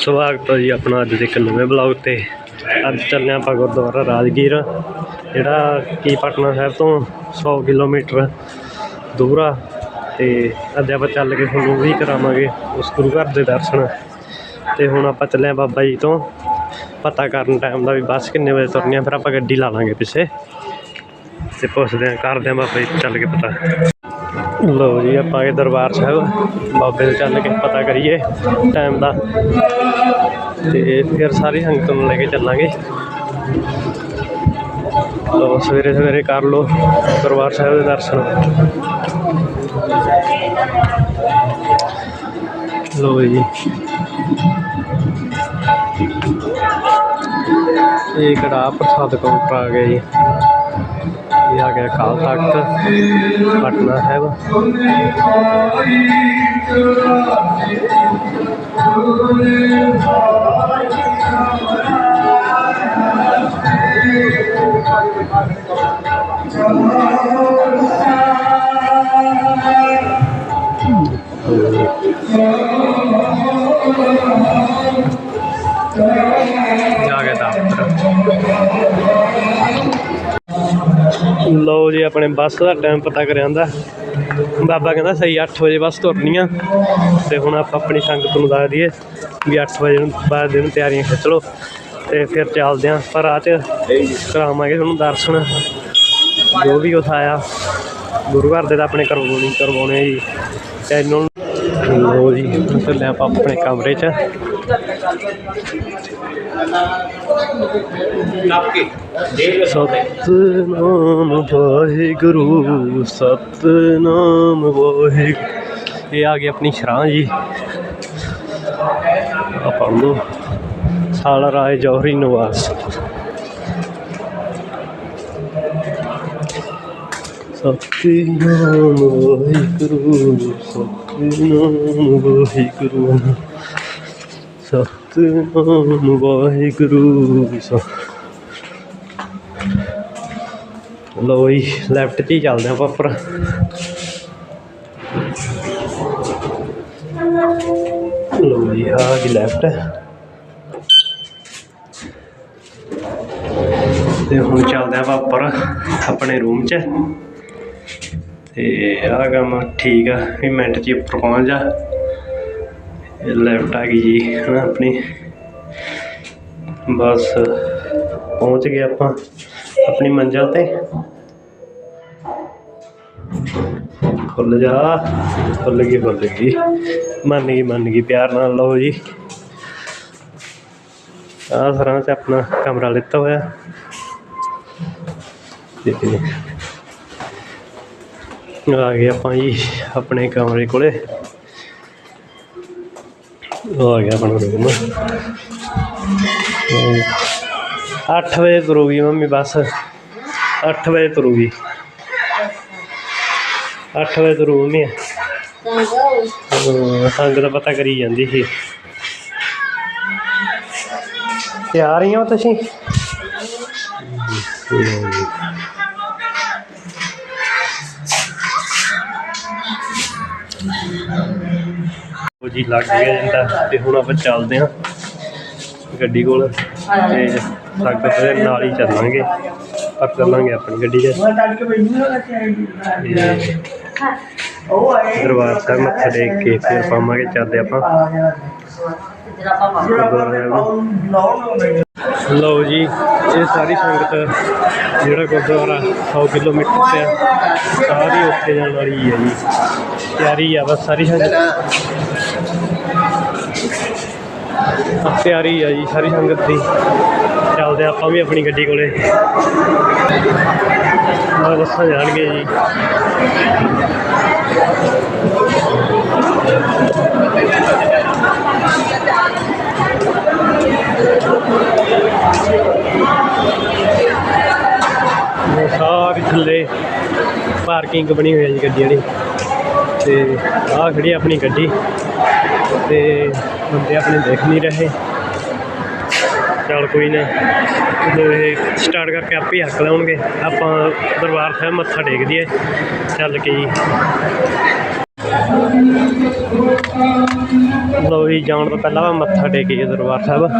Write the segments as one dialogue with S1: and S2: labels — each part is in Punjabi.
S1: ਸਵਾਗਤ ਹੈ ਜੀ ਆਪਣਾ ਅੱਜ ਦੇ ਇੱਕ ਨਵੇਂ ਬਲੌਗ ਤੇ। ਅੱਜ ਚੱਲੇ ਆਪਾਂ ਗੁਰਦੁਆਰਾ ਰਾਜਗੀਰ, ਜਿਹੜਾ ਕੀ ਪਟਨਾ ਸਾਹਿਬ ਤੋਂ 100 ਕਿਲੋਮੀਟਰ ਦੂਰ ਆ ਤੇ ਅੱਜ ਆਪਾਂ ਚੱਲ ਕੇ ਤੁਹਾਨੂੰ ਵੀ ਕਰਾਵਾਂਗੇ, ਉਸ ਗੁਰੂ ਘਰ ਦੇ ਦਰਸ਼ਨ। ਤੇ ਹੁਣ ਆਪਾਂ ਚੱਲੇ ਆ ਬਾਬਾ ਜੀ ਤੋਂ। ਪਤਾ ਕਰਨ ਟਾਈਮ ਦਾ ਵੀ ਬੱਸ ਕਿੰਨੇ ਵਜੇ ਤੁਰਨੀ ਆ, ਫਿਰ ਆਪਾਂ ਗੱਡੀ ਲਾ ਲਾਂਗੇ ਪਿੱਛੇ। ਤੇ ਪੁੱਛਦੇ ਆ, ਕਰਦੇ ਆ ਬਾਬਾ ਜੀ ਤੋਂ ਚੱਲ ਕੇ ਪਤਾ। ਲਓ ਜੀ, ਆਪਾਂ ਇਹ ਦਰਬਾਰ ਸਾਹਿਬ ਬਾਬੇ ਦੇ ਚੱਲ ਕੇ ਪਤਾ ਕਰੀਏ ਟਾਈਮ ਦਾ। ਤੇ ਫਿਰ ਸਾਰੀ ਸੰਗਤ ਨੂੰ ਲੈ ਕੇ ਚੱਲਾਂਗੇ। ਲਓ ਸਵੇਰੇ ਸਵੇਰੇ ਕਰ ਲਓ ਦਰਬਾਰ ਸਾਹਿਬ ਦੇ ਦਰਸ਼ਨ। ਲਓ ਜੀ। ਇਹ ਕੜਾ ਪ੍ਰਸਾਦ ਕਾਊਂਟਰ ਆ ਗਿਆ ਜੀ? ਇਹ ਆ ਗਿਆ ਕਾਲ ਤਖਤ ਪਟਨਾ ਸਾਹਿਬ। ਆ ਗਿਆ ਦਫ਼ਤਰ ਲਓ ਜੀ, ਆਪਣੇ ਬੱਸ ਦਾ ਟਾਈਮ ਪਤਾ ਕਰਿਆ ਜਾਂਦਾ। ਬਾਬਾ ਕਹਿੰਦਾ ਸਹੀ 8 ਵਜੇ ਬੱਸ ਤੁਰਨੀ ਆ। ਤੇ ਹੁਣ ਆਪਾਂ ਆਪਣੀ ਸੰਗਤ ਨੂੰ ਦੱਸ ਦਈਏ ਵੀ 8 ਵਜੇ ਨੂੰ ਬਾਅਦ ਦਿਨ ਤਿਆਰੀਆਂ ਖਿੱਚ ਲਓ ਤੇ ਫਿਰ ਚੱਲਦੇ ਆਂ। ਪਰ ਰਾਹ ਕਰਾਵਾਂਗੇ ਤੁਹਾਨੂੰ ਦਰਸ਼ਨ। ਜੋ ਵੀ ਕੁਛ ਆਇਆ, ਗੁਰੂ ਘਰ ਦੇ ਤਾਂ ਆਪਣੇ ਕਰਵਾਉਣੀ ਕਰਵਾਉਣੇ ਜੀ। ਚੈਨਲ ਲਓ ਜੀ ਹੁਣ ਚੱਲੇ ਆਪਾਂ ਆਪਣੇ ਕਮਰੇ 'ਚ। ਸਤਨਾਮ ਵਾਹਿਗੁਰੂ ਸਤਨਾਮ ਵਾਹਿਗੁਰੂ ਇਹ ਆ ਗਈ ਆਪਣੀ ਸ਼ਰਾਂ ਜੀ ਆ ਪੜ੍ਹ ਲਓ ਰਾਏ ਜੌਹਰੀ ਨਿਵਾਸ ਸਤਨਾਮ ਵਾਹਿਗੁਰੂ ਸਤਿਨਾਮ ਵਾਹਿਗੁਰੂ ਸਤਨਾਮ ਵਾਹਿਗੁਰੂ ਸਤਿ ਲਓ ਜੀ ਲੈਫਟ 'ਚ ਹੀ ਚੱਲਦੇ ਆਪਾਂ ਉੱਪਰ। ਲੋ ਜੀ ਆ ਜੀ ਲੈਫਟ ਤੇ ਹੁਣ ਚੱਲਦੇ ਆਪਾਂ ਉੱਪਰ, ਆਪਣੇ ਰੂਮ 'ਚ। ਤੇ ਆਹ ਕੰਮ ਠੀਕ ਆ, ਵੀ ਮਿੰਟ 'ਚ ਉੱਪਰ ਪਹੁੰਚ ਜਾ। ਲੈਫਟ ਆ ਗਈ ਜੀ ਹੈ ਨਾ ਆਪਣੀ। ਬਸ ਪਹੁੰਚ ਗਏ ਆਪਾਂ ਆਪਣੀ ਮੰਜ਼ਿਲ ਤੇ। ਖੁੱਲ ਜਾ, ਖੁੱਲ ਗਈ ਖੁੱਲ ਗਈ। ਮੰਨ ਗਈ ਮੰਨ ਗਈ, ਪਿਆਰ ਨਾਲ ਲਓ ਜੀ। ਆਹ ਸਰਾਂ ਤੇ ਆਪਣਾ ਕਮਰਾ ਲਿੱਤਾ ਹੋਇਆ। ਆ ਗਏ ਆਪਾਂ ਜੀ ਆਪਣੇ ਕਮਰੇ ਕੋਲੇ। ਆ ਗਿਆ ਆਪਣਾ ਰੂਮ 8 ਵਜੇ ਤੁਰੂਗੀ ਮੰਮੀ ਬਸ। 8 ਵਜੇ ਤੁਰੂਗੀ। 8 ਵਜੇ ਤੁਰੂ ਮੰਮੀ। ਹਾਂ, ਸੰਗ ਦਾ ਪਤਾ ਕਰੀ ਜਾਂਦੀ ਸੀ। ਤਿਆਰ ਹੀ ਹੋ ਤੁਸੀਂ? ਉਹ ਜੀ ਲੱਗ ਗਿਆ ਜਾਂਦਾ ਤੇ ਹੁਣ ਆਪਾਂ ਚੱਲਦੇ ਹਾਂ ਗੱਡੀ ਕੋਲ ਤੇ ਸੰਗਤ ਦੇ ਨਾਲ ਹੀ ਚੱਲਾਂਗੇ ਪਰ ਚੱਲਾਂਗੇ ਆਪਣੀ ਗੱਡੀ 'ਚ ਦਰਬਾਰ ਸਾਹਿਬ ਮੱਥਾ ਟੇਕ ਕੇ ਫਿਰ ਪਾਵਾਂਗੇ ਚੱਲਦੇ ਆਪਾਂ। ਲਓ ਜੀ, ਇਹ ਸਾਰੀ ਸੰਗਤ ਜਿਹੜਾ ਗੁਰਦੁਆਰਾ 100 ਕਿਲੋਮੀਟਰ ਤੇ ਆ, ਸਾਰੀ ਉੱਥੇ ਜਾਣ ਵਾਲੀ ਹੈ ਜੀ। ਤਿਆਰੀ ਆ ਬਸ ਸਾਰੀ। ਸੰਗਤ ਤਿਆਰੀ ਆ ਜੀ ਸਾਰੀ ਸੰਗਤ ਦੀ। ਚੱਲਦੇ ਆਪਾਂ ਵੀ ਆਪਣੀ ਗੱਡੀ ਕੋਲੇ। ਆ ਬੱਸਾਂ ਜਾਣਗੇ ਜੀ। ਇਹ ਥੱਲੇ ਪਾਰਕਿੰਗ ਬਣੀ ਹੋਈ ਹੈ ਜੀ ਗੱਡੀ ਵਾਲੀ। ਤੇ ਆਹ ਖੜੀ ਆਪਣੀ ਗੱਡੀ। ਤੇ ਬੰਦੇ ਆਪਣੇ ਦੇਖ ਨਹੀਂ ਰਹੇ। ਚੱਲ ਕੋਈ ਨਾ ਜਦੋਂ ਇਹ ਸਟਾਰਟ ਕਰਕੇ ਆਪੇ ਹੀ ਹੱਕ ਲਾਉਣਗੇ। ਆਪਾਂ ਦਰਬਾਰ ਸਾਹਿਬ ਮੱਥਾ ਟੇਕ ਦਈਏ। ਚੱਲ ਕੇ। ਜੀ ਲਓ ਜੀ, ਜਾਣ ਤੋਂ ਪਹਿਲਾਂ ਆਪਾਂ ਮੱਥਾ ਟੇਕੀਏ ਦਰਬਾਰ ਸਾਹਿਬ।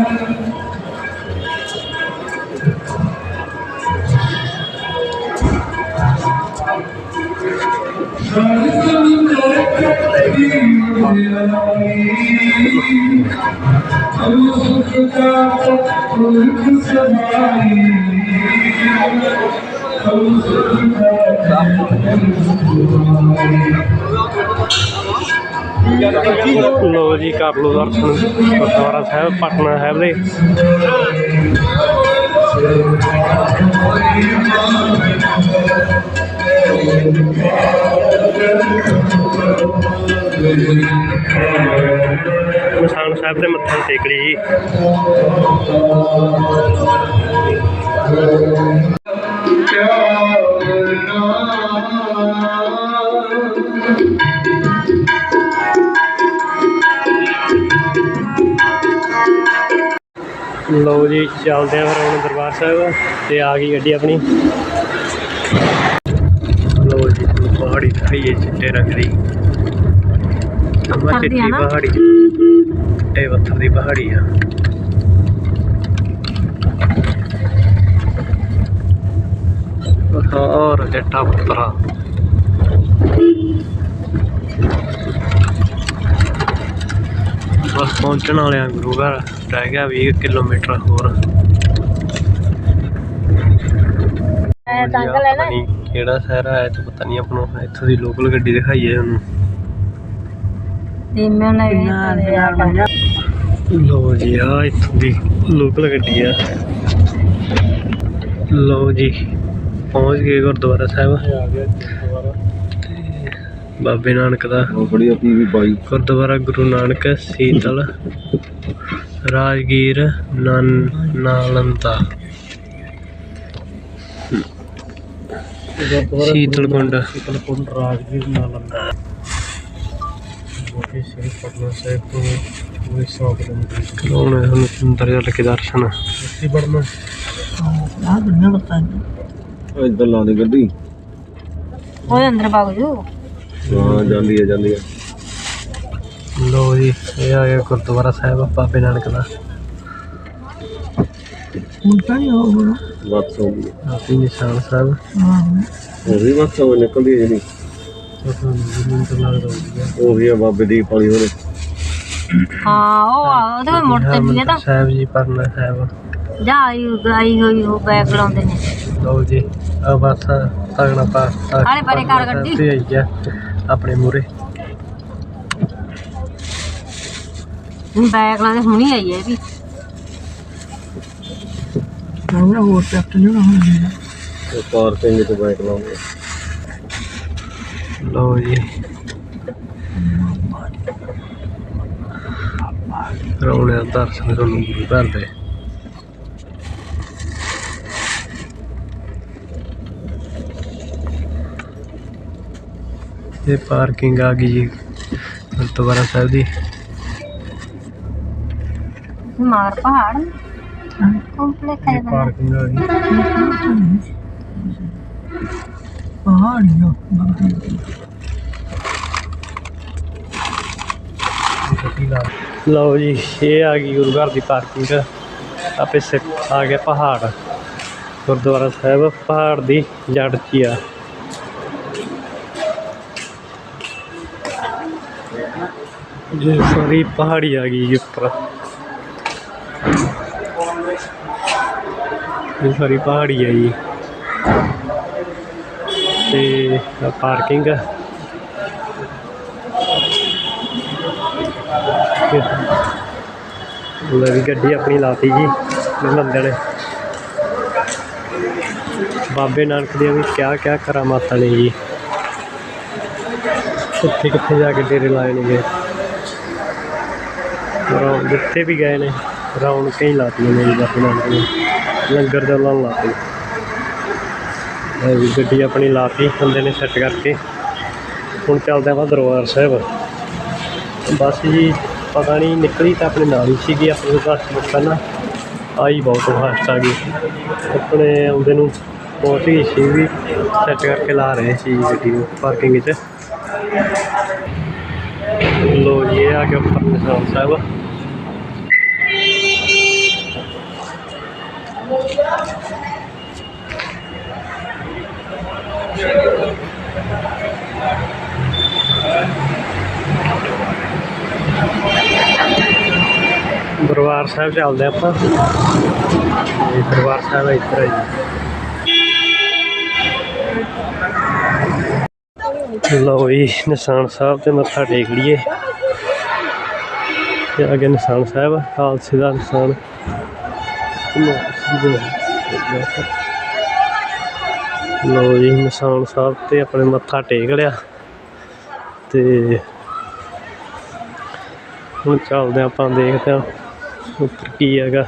S1: ਲੋ ਜੀ ਕਰ ਲਓ ਦਰਸ਼ਨ ਗੁਰਦੁਆਰਾ ਸਾਹਿਬ ਪਟਨਾ ਸਾਹਿਬ ਦੇ। ਸਾਲ ਸਾਹਿਬ ਦੇ ਮੱਥਾ ਟੇਕ ਲਈ। ਜੀ ਲਓ ਜੀ, ਚੱਲਦੇ ਆ ਫਿਰ ਹੁਣ ਦਰਬਾਰ ਸਾਹਿਬ ਤੇ ਆ ਗਈ ਗੱਡੀ ਆਪਣੀ। ਜੀ ਪਹਾੜੀ ਦਿਖਾਈਏ ਚਿੱਟੇ ਰੰਗ ਦੀ। ਅਮਾ
S2: ਪੱਥਰ ਦੀ ਨਾ?
S1: ਪਹਾੜੀ। ਇਹ ਪੱਥਰ ਦੀ ਪਹਾੜੀ ਆ। ਹੋਰ ਜੱਟਾ ਪੁੱਤਰਾ। ਬਸ ਪਹੁੰਚਣ ਵਾਲੇ ਆ ਗੁਰੂ ਘਰ ਰਹਿ ਗਿਆ 20 ਕਿਲੋਮੀਟਰ ਹੋਰ।
S2: ਐ ਤੰਗ
S1: ਪਤਾ
S2: ਲੈਣਾ
S1: ਨਹੀਂ ਕਿਹੜਾ ਸ਼ਹਿਰ ਆ ਤੇ ਪਤਾ ਨਹੀਂ ਆਪਣਾ ਇੱਥੋਂ ਦੀ ਲੋਕਲ ਗੱਡੀ ਦਿਖਾਈਏ ਉਹਨੂੰ।
S2: ਤੇ ਮੈਂ ਨਾ
S1: ਲੋ ਜੀ ਆ ਇੱਥੋਂ ਦੀ ਲੋਕਲ ਗੱਡੀ ਆ। ਲੋ ਜੀ ਪਹੁੰਚ ਗਏ ਗੁਰਦੁਆਰਾ ਸਾਹਿਬ। ਆ ਗਿਆ ਤੇ ਬਾਬੇ ਨਾਨਕ ਦਾ
S3: ਉਹ ਬੜੀ ਪੀਵੀ ਬਾਈ।
S1: ਗੁਰਦੁਆਰਾ ਗੁਰੂ ਨਾਨਕ ਸੀਤਲ ਰਾਜਗੀਰ ਨਨ ਨਾਲੰਦਾ ਸ਼ੀਤਲਕੁੰਡ।
S3: ਸ਼ੀਤਲਕੁੰਡ ਰਾਜਗੀਰ ਨਾਲੰਦਾ ਮੋਕੇ ਸ੍ਰੀ ਪਟਨਾ ਸਾਹਿਬ ਤੋਂ ਪੂਰੇ 100 ਕਿਲੋਮੀਟਰ
S1: ਕਰਾਉਣੇ ਹੁਣ ਅੰਦਰ ਚੱਲ ਕੇ ਦਰਸ਼ਨ।
S3: ਇੱਥੇ ਵੜਨਾ।
S2: ਆ ਦੁਨੀਆ ਬਤਾ
S3: ਇੱਧਰ ਲਾ ਦੇ ਗੱਡੀ।
S2: ਉਹਦੇ ਅੰਦਰ ਭਾਗ ਜੂ।
S3: ਹਾਂ ਜਾਂਦੀ ਹੈ ਜਾਂਦੀ ਹੈ।
S1: ਲੋ ਜੀ ਇਹ ਆ ਗਿਆ ਗੁਰਦੁਆਰਾ ਸਾਹਿਬ ਬਾਬੇ ਨਾਨਕ ਦਾ।
S2: ਹੁਣ ਤਾਂ ਹੀ ਹੋ ਗਿਆ
S3: ਹੋ
S1: ਆਪੀ ਨਿਸ਼ਾਨ ਸਾਹਿਬ।
S2: ਹਾਂ।
S3: ਹੋਰ ਵੀ ਬਸ ਹੋ ਨਿਕਲਦੀ ਹੈ ਜਿਹੜੀ
S1: ਮੈਨੂੰ ਤਾਂ ਲੱਗਦਾ ਹੋਊਗਾ
S3: ਉਹ ਵੀ ਆ। ਬਾਬੇ ਦੀ ਪਾਲੀ ਹੋਰੇ
S2: ਹਾਂ ਉਹ ਆ, ਉਹਦੇ ਕੋਲ ਮੋਟਰ ਤੇ ਵੀ ਤਾਂ।
S1: ਸਾਹਿਬ ਜੀ ਪਰਨਾ ਸਾਹਿਬ।
S2: ਜਾ ਆਈ ਗਾਈ ਹੋਈ ਉਹ ਬੈਗ ਲਾਉਂਦੇ ਨੇ।
S1: ਲਓ ਜੀ ਆ ਬਸ ਤਗਣਾ ਪਾ
S2: ਆਲੇ ਪਰੇ ਕਰ ਗੱਡੀ।
S1: ਤੇ ਆਈ ਆ ਆਪਣੇ ਮੂਰੇ
S2: ਹੁਣ ਬੈਗ ਲਾਉਂਦੇ ਹੁਣੀ ਆਈ ਹੈ ਇਹ ਵੀ। ਨਾ ਹੋਰ ਟਰੈਕਟਰ ਨਹੀਂ ਹੋਣਾ।
S3: ਉਹ ਪਾਰਕਿੰਗ ਤੇ ਬਾਈਕ ਲਾਉਂਦੇ
S1: ਲਓ ਜੀ। ਦਾ ਦਰਸ਼ਨ ਤੁਹਾਨੂੰ ਗੁਰੂ ਘਰ ਦੇ। ਇਹ ਪਾਰਕਿੰਗ ਆ ਗਈ ਜੀ ਗੁਰਦੁਆਰਾ ਸਾਹਿਬ ਦੀ।
S2: ਮਾਰ ਪਹਾੜ। ਕੰਪਲੀਟ ਕਰ ਦੇਣਾ
S1: ਪਾਰਕਿੰਗ ਆ ਗਈ।
S2: ਪਹਾੜੀਆਂ।
S1: ਲਓ ਜੀ, ਇਹ ਆ ਗਈ ਗੁਰੂ ਘਰ ਦੀ ਪਾਰਕਿੰਗ ਆਪੇ ਸੇ ਆ ਗਿਆ ਪਹਾੜ। ਗੁਰਦੁਆਰਾ ਸਾਹਿਬ, ਪਹਾੜ ਦੀ ਜੜ 'ਚ ਹੀ ਆ। ਜੀ, ਸਾਰੀ ਪਹਾੜੀ ਆ ਗਈ ਜੀ ਉੱਪਰ। ਇਹ ਸਾਰੀ ਪਹਾੜੀ ਆ ਜੀ। ਤੇ ਪਾਰਕਿੰਗ ਲੈ ਵੀ ਗੱਡੀ ਆਪਣੀ ਲਾਤੀ ਜੀ ਬੰਦੇ ਨੇ। ਬਾਬੇ ਨਾਨਕ ਦੀਆਂ ਵੀ ਕਿਆ ਕਿਆ ਕਰਾਮਾਤਾਂ ਨੇ ਜੀ। ਕਿੱਥੇ ਕਿੱਥੇ ਜਾ ਕੇ ਡੇਰੇ ਲਾਏ ਨੇਗੇ। ਰੌਣ ਜਿੱਥੇ ਵੀ ਗਏ ਨੇ, ਰੌਣਕਾਂ ਹੀ ਲਾਤੀਆਂ ਨੇ ਜੀ ਬਾਬੇ ਨਾਨਕ ਨੇ। ਲੰਗਰ ਦਾ ਲਾਉਣ ਲਾਤੀ। ਵੀ ਗੱਡੀ ਆਪਣੀ ਲਾਤੀ, ਬੰਦੇ ਨੇ ਸੈੱਟ ਕਰਕੇ। ਹੁਣ ਚੱਲਦੇ ਆਪਾਂ ਦਰਬਾਰ ਸਾਹਿਬ। ਬਸ ਜੀ, ਪਤਾ ਨਹੀਂ ਨਿਕਲੀ ਤਾਂ ਆਪਣੇ ਨਾਲ ਹੀ ਸੀਗੀ, ਆਪਣੇ ਤੋਂ ਦਸ ਮਿੰਟ ਪਹਿਲਾਂ। ਆਈ ਬਹੁਤ ਫਾਸਟ ਆ ਗਈ। ਆਪਣੇ ਆਉਂਦੇ ਨੂੰ ਪਹੁੰਚ ਗਈ ਸੀ ਵੀ ਸੈੱਟ ਕਰਕੇ ਲਾ ਰਹੇ ਸੀ ਗੱਡੀ ਨੂੰ ਪਾਰਕਿੰਗ 'ਚ ਲੋ ਜੀ, ਇਹ ਆ ਗਿਆ ਉੱਪਰ ਨਿਸ਼ਾਨ ਸਾਹਿਬ। ਦਰਬਾਰ ਸਾਹਿਬ ਚੱਲਦੇ ਆਪਾਂ। ਇਹ ਦਰਬਾਰ ਸਾਹਿਬ ਇੱਧਰ ਹੈ ਜੀ। ਲਓ ਜੀ, ਨਿਸ਼ਾਨ ਸਾਹਿਬ ਤੇ ਮੱਥਾ ਟੇਕ ਲਈਏ। ਤੇ ਅੱਗੇ ਨਿਸ਼ਾਨ ਸਾਹਿਬ ਖਾਲਸੇ ਦਾ ਨਿਸ਼ਾਨ। ਲਓ ਜੀ ਨਿਸ਼ਾਨ ਸਾਹਿਬ ਤੇ ਆਪਣੇ ਮੱਥਾ ਟੇਕ ਲਿਆ ਤੇ ਹੁਣ ਚੱਲਦੇ ਹਾਂ ਆਪਾਂ, ਦੇਖਦੇ ਹਾਂ ਉੱਪਰ ਕੀ ਹੈਗਾ।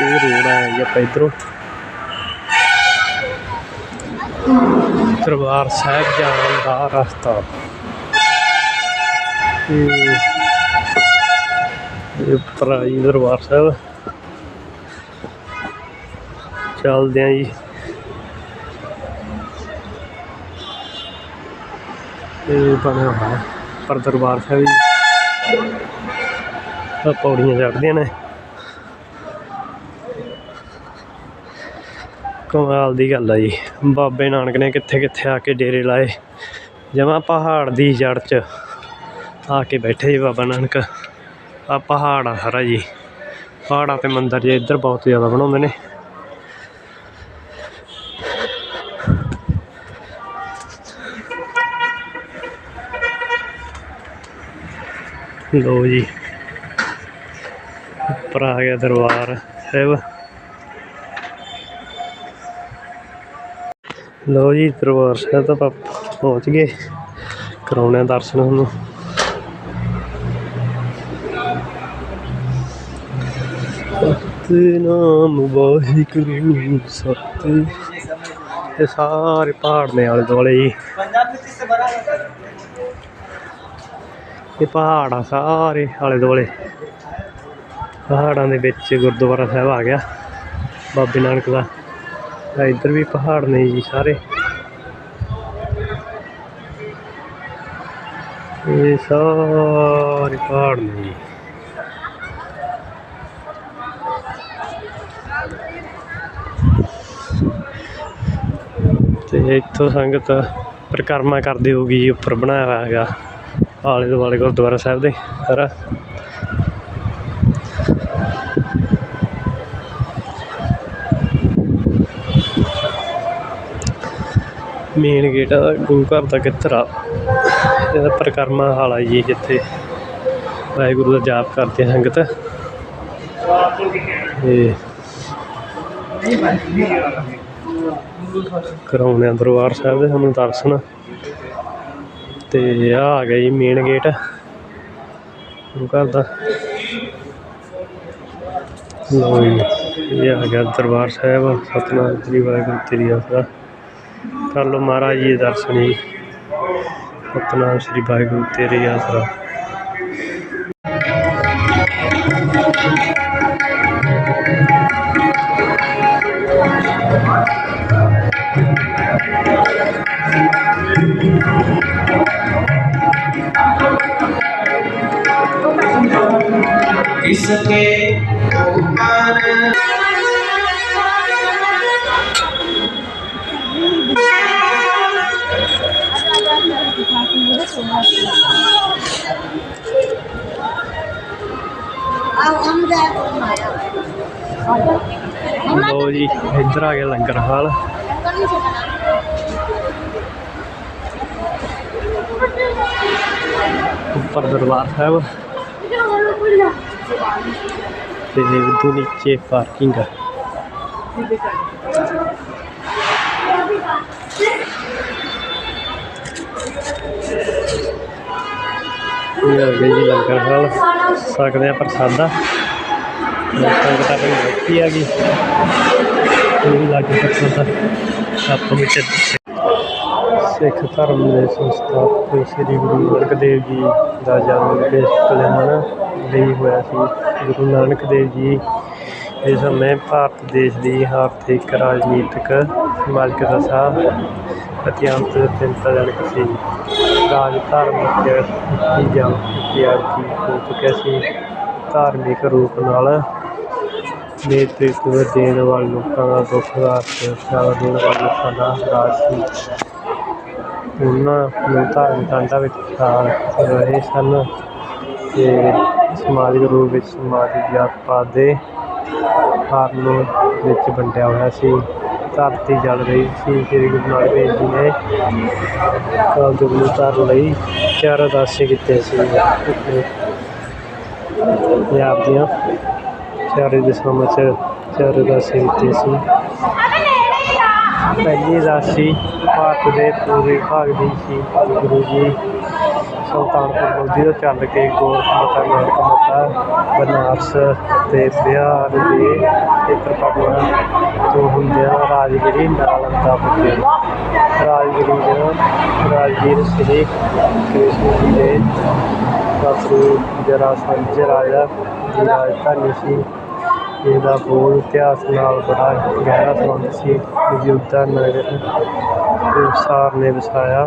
S1: ਇਹ ਰੋਡ ਆ ਜੀ ਆਪਾਂ ਇੱਧਰੋਂ। ਦਰਬਾਰ ਸਾਹਿਬ ਜਾਣ ਦਾ ਰਸਤਾ। ਇਹ ਇਹ ਉੱਪਰ ਆ ਜੀ ਦਰਬਾਰ ਸਾਹਿਬ। ਚੱਲਦੇ ਆ ਜੀ। ਇਹ ਬਣਿਆ ਹੋਇਆ ਪਰ ਦਰਬਾਰ ਸਾਹਿਬ ਜੀ। ਆਹ ਪੌੜੀਆਂ ਚੜ੍ਹਦੀਆਂ ਨੇ। ਕਮਾਲ ਦੀ ਗੱਲ ਆ ਜੀ। ਬਾਬੇ ਨਾਨਕ ਨੇ ਕਿੱਥੇ ਕਿੱਥੇ ਆ ਕੇ ਡੇਰੇ ਲਾਏ। ਜਮਾ ਪਹਾੜ ਦੀ ਜੜ 'ਚ ਆ ਕੇ ਬੈਠੇ ਜੀ ਬਾਬਾ ਨਾਨਕ। ਆ ਪਹਾੜ ਆ ਸਾਰਾ ਜੀ। ਪਹਾੜਾਂ ਤੇ ਮੰਦਰ ਜੇ ਇੱਧਰ ਬਹੁਤ ਜ਼ਿਆਦਾ ਬਣਾਉਂਦੇ ਨੇ। ਲੋ ਜੀ। ਉੱਪਰ ਆ ਗਿਆ ਦਰਬਾਰ ਸਾਹਿਬ। ਲੋ ਜੀ, ਦਰਬਾਰ ਸਾਹਿਬ ਤਾਂ ਪਹੁੰਚ ਗਏ। ਕਰਾਉਣੇ ਆ ਦਰਸ਼ਨ ਤੁਹਾਨੂੰ। ਸਤਿਨਾਮ ਵਾਹਿਗੁਰੂ, ਸਤਿ ਇਹ ਸਾਰੇ ਪਹਾੜ ਨੇ ਆਲੇ ਦੁਆਲੇ ਜੀ ਇਹ ਪਹਾੜ ਆ ਸਾਰੇ ਆਲੇ ਦੁਆਲੇ। ਪਹਾੜਾਂ ਦੇ ਵਿੱਚ ਗੁਰਦੁਆਰਾ ਸਾਹਿਬ ਆ ਗਿਆ, ਬਾਬੇ ਨਾਨਕ ਦਾ। ਇੱਧਰ ਵੀ ਪਹਾੜ ਨੇ ਜੀ ਸਾਰੇ। ਇਹ ਸਾਰੇ ਪਹਾੜ ਨੇ ਜੀ। ਤੇ ਇੱਥੋਂ ਸੰਗਤ ਪਰਿਕਰਮਾ ਕਰਦੇ ਹੋਗੀ ਜੀ, ਉੱਪਰ ਬਣਾਇਆ ਹੋਇਆ ਹੈਗਾ, ਆਲੇ ਦੁਆਲੇ ਗੁਰਦੁਆਰਾ ਸਾਹਿਬ ਦੇ, ਸਾਰਾ। ਮੇਨ ਗੇਟ ਆ, ਗੁਰੂ ਘਰ ਦਾ ਕਿੱਧਰ ਆ? ਇਹਦਾ ਪਰਿਕਰਮਾ ਹਾਲ ਆ ਜੀ, ਜਿੱਥੇ ਵਾਹਿਗੁਰੂ ਦਾ ਜਾਪ ਕਰਦੇ ਸੰਗਤ। ਤੇ ਕਰਾਉਂਦੇ ਆ ਦਰਬਾਰ ਸਾਹਿਬ ਦੇ, ਸਾਨੂੰ ਦਰਸ਼ਨ। ਤੇ ਆ ਆ ਗਿਆ ਜੀ ਮੇਨ ਗੇਟ ਗੁਰੂ ਘਰ ਦਾ। ਲਓ ਜੀ, ਇਹ ਆ ਗਿਆ ਦਰਬਾਰ ਸਾਹਿਬ, ਸਤਨਾਮ ਸ੍ਰੀ ਵਾਹਿਗੁਰੂ ਤੇਰੀ ਆਸਰਾ। ਕਰ ਲਓ ਮਹਾਰਾਜ ਜੀ ਦੇ ਦਰਸ਼ਨ ਜੀ। ਸਤਨਾਮ ਸ੍ਰੀ ਵਾਹਿਗੁਰੂ ਤੇਰੀ ਆਸਰਾ।
S4: इसके ऊपर
S1: ਲਓ ਜੀ ਇੱਧਰ ਆ ਗਿਆ ਲੰਗਰ ਹਾਲ ਉੱਪਰ ਦਰਬਾਰ ਸਾਹਿਬ ਤੇ ਉਦੋਂ ਨੀਚੇ ਪਾਰਕਿੰਗ ਆ। ਇਹ ਆ ਗਿਆ ਜੀ ਲੰਗਰ ਹਾਲ। ਸਕਦੇ ਆ ਪ੍ਰਸਾਦਾ। ਸੰਗਤ ਆਪਣੀ ਬੈਠੀ ਆ ਗਈ। ਇਹ ਵੀ ਲੱਗ ਪ੍ਰਸਾਦਾ। ਆਪਾਂ ਵਿੱਚ ਸਿੱਖ ਧਰਮ ਦੇ ਸੰਸਥਾਪਕ ਸ੍ਰੀ ਗੁਰੂ ਨਾਨਕ ਦੇਵ ਜੀ ਦਾ ਜਨਮ ਇਸ ਕਲਿਆਣ ਲਈ ਹੋਇਆ ਸੀ। ਗੁਰੂ ਨਾਨਕ ਦੇਵ ਜੀ ਇਸ ਸਮੇਂ ਭਾਰਤ ਦੇਸ਼ ਦੀ ਆਰਥਿਕ, ਰਾਜਨੀਤਿਕ, ਸਮਾਜਿਕ ਦਸ਼ਾ ਅਤਿਅੰਤ ਚਿੰਤਾਜਨਕ ਸੀ। ਰਾਜ ਧਾਰਮਿਕ ਇੰਤਜ਼ਾਮ ਇਤਿਆਦੀ ਹੋ ਚੁੱਕਿਆ ਸੀ, ਧਾਰਮਿਕ ਰੂਪ ਨਾਲ ਨੇਤ੍ਰਿਤਵ ਦੇਣ ਵਾਲੇ ਲੋਕਾਂ ਦਾ ਦੁੱਖ ਦਾ ਸੇਵਾ ਦੇਣ ਵਾਲੇ ਲੋਕਾਂ ਦਾ ਰਾਜ ਸੀ। ਉਹਨਾਂ ਨੂੰ ਧਾਰਮਿਕ ਕਾਂਡਾਂ ਵਿੱਚ ਸਾਰ ਰਹੇ ਸਨ ਅਤੇ ਸਮਾਜਿਕ ਰੂਪ ਵਿੱਚ ਸਮਾਜਿਕ ਜਾਤ ਪਾਤ ਦੇ ਕਾਰਨ ਵਿੱਚ ਵੰਡਿਆ ਹੋਇਆ ਸੀ। ਧਰਤੀ ਜਲ ਰਹੀ ਸੀ। ਸ੍ਰੀ ਗੁਰੂ ਨਾਨਕ ਦੇਵ ਜੀ ਨੇ ਕਲਯੁਗ ਨੂੰ ਤਾਰਨ ਲਈ ਚਾਰ ਅਰਦਾਸੇ ਕੀਤੇ ਸੀ। ਪੰਜਾਬ ਦੀਆਂ ਚਾਰੇ ਦਿਸ਼ਾਵਾਂ 'ਚ ਚਾਰ ਅਰਦਾਸੇ ਕੀਤੇ ਸੀ। ਪਹਿਲੀ ਰਾਸ਼ੀ ਭਾਰਤ ਦੇ ਪੂਰੇ ਭਾਗ ਦੀ ਸੀ। ਗੁਰੂ ਜੀ ਸੁਲਤਾਨਪੁਰ ਲੋਧੀ ਤੋਂ ਚੱਲ ਕੇ ਗੋਰਖਮਤਾ ਨਾਨਕਮਤਾ ਬਨਾਰਸ ਤੇ ਬਿਹਾਰ ਦੇ ਖੇਤਰ ਪਟਨਾ ਤੋਂ ਹੁੰਦਿਆਂ ਰਾਜਗੀਰੀ ਨਾਲੰਦਾ ਪੁੱਜੇ। ਰਾਜਗੀਰੀ ਦੇ ਰਾਜਗੀਰ ਸ੍ਰੀ ਕ੍ਰਿਸ਼ਨ ਜੀ ਦੇ ਸਤਿਗੁਰੂ ਜਰਾਸੰਧ ਰਾਜਾ ਦੀ ਰਾਜਧਾਨੀ ਸੀ। ਇਹਦਾ ਬੋਧ ਇਤਿਹਾਸ ਨਾਲ ਬੜਾ ਗਹਿਰਾ ਸੰਬੰਧ ਸੀ। ਯੋਧਾ ਨਗਰ ਵਿਸਾਰ ਨੇ ਵਸਾਇਆ।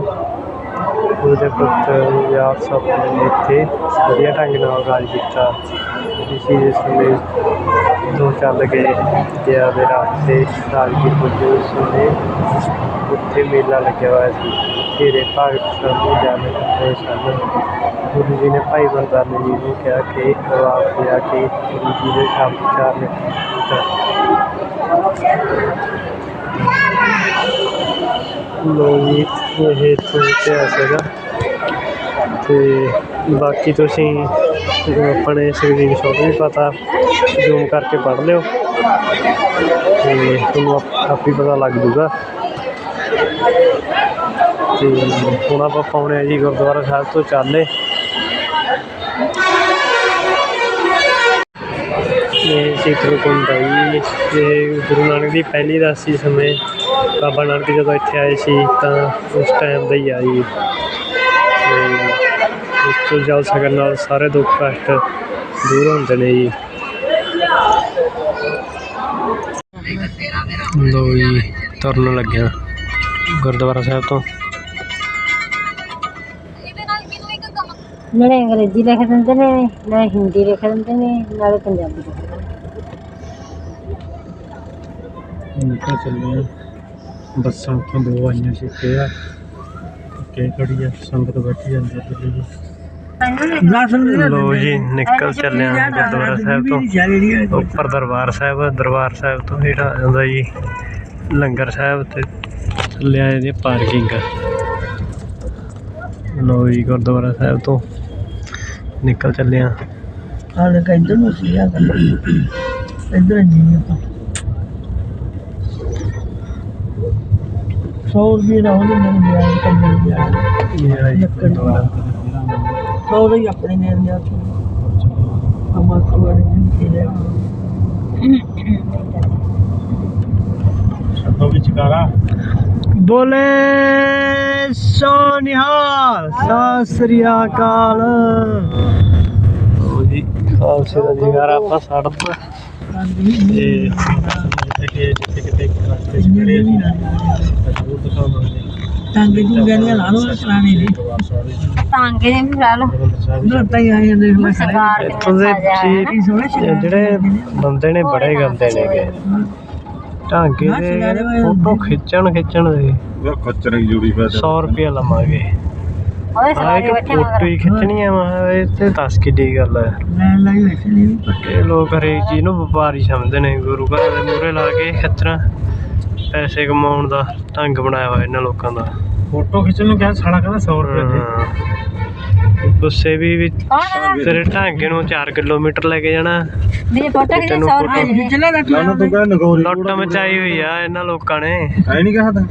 S1: ਉਹਦੇ ਪੁੱਤਰ ਵਿਆਸ ਸਭ ਨੇ ਇੱਥੇ ਵਧੀਆ ਢੰਗ ਨਾਲ ਰਾਜ ਕੀਤਾ। ਇਸੀ ਦੇ ਸਮੇਂ ਦੋ ਚੱਲ ਗਏ ਵਿਦਿਆ ਦੇ ਰਾਸਤੇ ਰਾਜਗੀਰ ਪੁੱਜੇ ਉਸ ਸਮੇਂ ਉੱਥੇ ਮੇਲਾ ਲੱਗਿਆ ਹੋਇਆ ਸੀ। ਤੇਰੇ ਭਗਤ ਸਾਨੂੰ ਜਾਣ ਕਰਦੇ ਸਨ। ਗੁਰੂ ਜੀ ਨੇ ਭਾਈ ਮਰਦਾਨੇ ਜੀ ਨੂੰ ਕਿਹਾ ਕਿ ਆਵਾਜ਼ ਦਿਆ ਕਿ ਗੁਰੂ ਜੀ ਦੇ ਸ਼ਬਦ ਉਚਾਰਨ ਲੋ ਜੀ, ਇਹ ਇਤਿਹਾਸ ਹੈਗਾ। ਤੇ ਬਾਕੀ ਤੁਸੀਂ ਆਪਣੇ ਸਕਰੀਨ ਸ਼ਾਟ ਵੀ ਪਤਾ ਜ਼ੂਮ ਕਰਕੇ ਪੜ੍ਹ ਲਿਓ। ਤੇ ਤੁਹਾਨੂੰ ਆਪੇ ਪਤਾ ਲੱਗ ਜੂਗਾ। ਤੇ ਹੁਣ ਆਪਾਂ ਪਾਉਣੇ ਆ ਜੀ ਗੁਰਦੁਆਰਾ ਸਾਹਿਬ ਤੋਂ ਚਾਲੇ। ਇਹ ਸਿੱਖਰ ਕੁੰਡ ਹੈ ਇਹ ਗੁਰੂ ਨਾਨਕ ਦੀ ਪਹਿਲੀ ਦਾਸੀ ਸਮੇਂ ਬਾਬਾ ਨਾਨਕ ਜਦੋਂ ਇੱਥੇ ਆਏ ਸੀ ਤਾਂ ਉਸ ਟਾਈਮ ਦਾ ਹੀ ਆ ਜੀ। ਇਸ ਤੋਂ ਜਲ ਸਕਣ ਨਾਲ ਸਾਰੇ ਦੁੱਖ ਕਸ਼ਟ ਦੂਰ ਹੁੰਦੇ ਨੇ ਜੀ। ਲੋ ਜੀ ਤੁਰਨ ਲੱਗਿਆ ਗੁਰਦੁਆਰਾ ਸਾਹਿਬ ਤੋਂ।
S2: ਨਾਲੇ ਅੰਗਰੇਜ਼ੀ ਲਿਖ ਦਿੰਦੇ ਨੇ ਨਾਲੇ ਹਿੰਦੀ ਲਿਖ ਦਿੰਦੇ ਨੇ ਨਾਲੇ ਪੰਜਾਬੀ ਲਿਖ ਦਿੰਦੇ ਨੇ।
S1: ਨਿਕਲ ਚੱਲੇ ਆ। ਬੱਸਾਂ ਉੱਥੋਂ ਦੋ ਆਈਆਂ ਸੀ ਤੇ ਆ ਕਿ ਖੜੀ ਆ ਸੰਗਤ ਬੈਠੀ ਜਾਂਦੀ ਹੈ ਜੀ ਲੋ ਜੀ ਨਿਕਲ ਚੱਲੇ ਆ ਗੁਰਦੁਆਰਾ ਸਾਹਿਬ ਤੋਂ। ਉੱਪਰ ਦਰਬਾਰ ਸਾਹਿਬ ਦਰਬਾਰ ਸਾਹਿਬ ਤੋਂ ਹੇਠਾਂ ਆ ਜਾਂਦਾ ਜੀ ਲੰਗਰ ਸਾਹਿਬ ਤੇ ਥੱਲੇ ਆ ਜਾਂਦੀ ਪਾਰਕਿੰਗ। ਲੋ ਜੀ ਗੁਰਦੁਆਰਾ ਸਾਹਿਬ ਤੋਂ। ਨਿਕਲ ਚੱਲੇ ਆ।
S5: ਹਾਲੇ ਕਾ ਇੱਧਰ ਨੂੰ ਸੀ ਆ ਇੱਧਰ ਨਹੀਂ ਆਪਾਂ 100 ਰੁਪਏ ਦਾ ਉਹਨੇ ਮੈਨੂੰ ਦਿਆ ਕੰਜਰ ਦਿਆ
S1: ਇਹ ਆ ਜੀ ਗੁਰਦੁਆਰਾ
S5: 100 ਦਾ। ਹੀ ਆਪਣੇ ਨੇ ਦਿਆ ਸੀ ਅਮਾ ਕੋਲ ਨਹੀਂ ਸੀ ਲੈ
S1: ਸਤੋ ਵਿਚਾਰਾ ਬੋਲੇ। ਸੋਨਿਹਾਲ। ਸਤਿ ਸ੍ਰੀ ਅਕਾਲ। ਉਹ ਜੀ ਖਾਲਸੇ ਦਾ ਜਗਾਰਾ ਆਪਾਂ ਛੱਡਦਾ ਤੇ ਜਿੱਥੇ ਕਿ ਜਿੱਥੇ ਕਿਤੇ ਰਸਤੇ ਚ ਖੜੇ ਸੀ ਜ਼ਰੂਰ ਦਿਖਾਵਾਂਗੇ।
S5: ਟੰਗ ਜੂ ਗਈਆਂ ਲਾ ਲੋ ਚਲਾਣੇ ਦੀ
S2: ਤਾਂਗੇ ਨੇ ਵੀ ਲਾ ਲਓ।
S1: ਹਰਿਮੰਦਰ ਸਾਹਿਬ
S5: ਉਧਰ ਤਾਂ ਹੀ ਆਏ ਦੇਖ ਲੈ
S2: ਸਰਕਾਰ ਦੇ
S1: ਇੱਥੋਂ ਦੇ
S5: ਕੀ ਸੋਹਣੇ
S1: ਜੀ ਜਿਹੜੇ ਬੰਦੇ ਨੇ ਬੜੇ ਗੰਦੇ ਨੇਗੇ ਢਾਂਗੇ ਦੇ ਫੋਟੋ ਖਿੱਚਣ ਖਿੱਚਣ ਦੇ।
S3: ਉਹ ਖੱਚਰ ਹੀ ਜੁੜੀ ਫਿਰ
S1: 100 ਰੁਪਏ ਲਵਾਂਗੇ। ਆ
S2: ਸਾਰੇ
S1: ਇੱਕ
S2: ਬੈਠੇ
S1: ਫੋਟੋ
S2: ਮਗਰ।
S1: ਹੀ ਖਿੱਚਣੀ ਆ ਮੈਂ ਇਹ ਤੇ ਦੱਸ ਕਿੱਡੀ ਗੱਲ ਹੈ
S5: ਲੈਣ ਲਈ
S1: ਲੋਕ ਹਰੇਕ ਚੀਜ਼ ਨੂੰ ਵਪਾਰੀ ਸਮਝਦੇ ਨੇ ਗੁਰੂ ਘਰ ਦੇ ਮੂਹਰੇ ਲਾ ਕੇ ਖਿੱਚਣਾ ਪੈਸੇ ਕਮਾਉਣ ਦਾ ਢੰਗ ਬਣਾਇਆ ਹੋਇਆ ਇਹਨਾਂ ਲੋਕਾਂ ਦਾ।
S3: ਫੋਟੋ ਖਿੱਚਣ ਨੂੰ ਕਿਹਾ ਸਾਲਾ ਕਹਿੰਦਾ 100
S1: ਹਾਂ। ਗੁੱਸੇ ਵੀ ਵੀ
S2: ਕੌਣ
S1: ਤੇਰੇ ਢਾਂਗੇ ਨੂੰ 4 ਕਿਲੋਮੀਟਰ ਲੈ ਕੇ ਜਾਣਾ।
S2: ਮੇਰੇ ਫੋਟੋ
S1: ਤੈਨੂੰ
S2: 100 ਰੁਪਏ
S1: ਫੋਟੋ-
S2: ਦੇ
S5: ਲੈ
S3: ਤੂੰ ਕਹਿੰਦਾ ਨਗੋਰੀ
S1: ਲੁੱਟ ਮਚਾਈ ਹੋਈ ਆ ਇਹਨਾਂ ਲੋਕਾਂ ਨੇ।
S3: ਐ ਨਹੀਂ ਕਹਾ ਤਾ।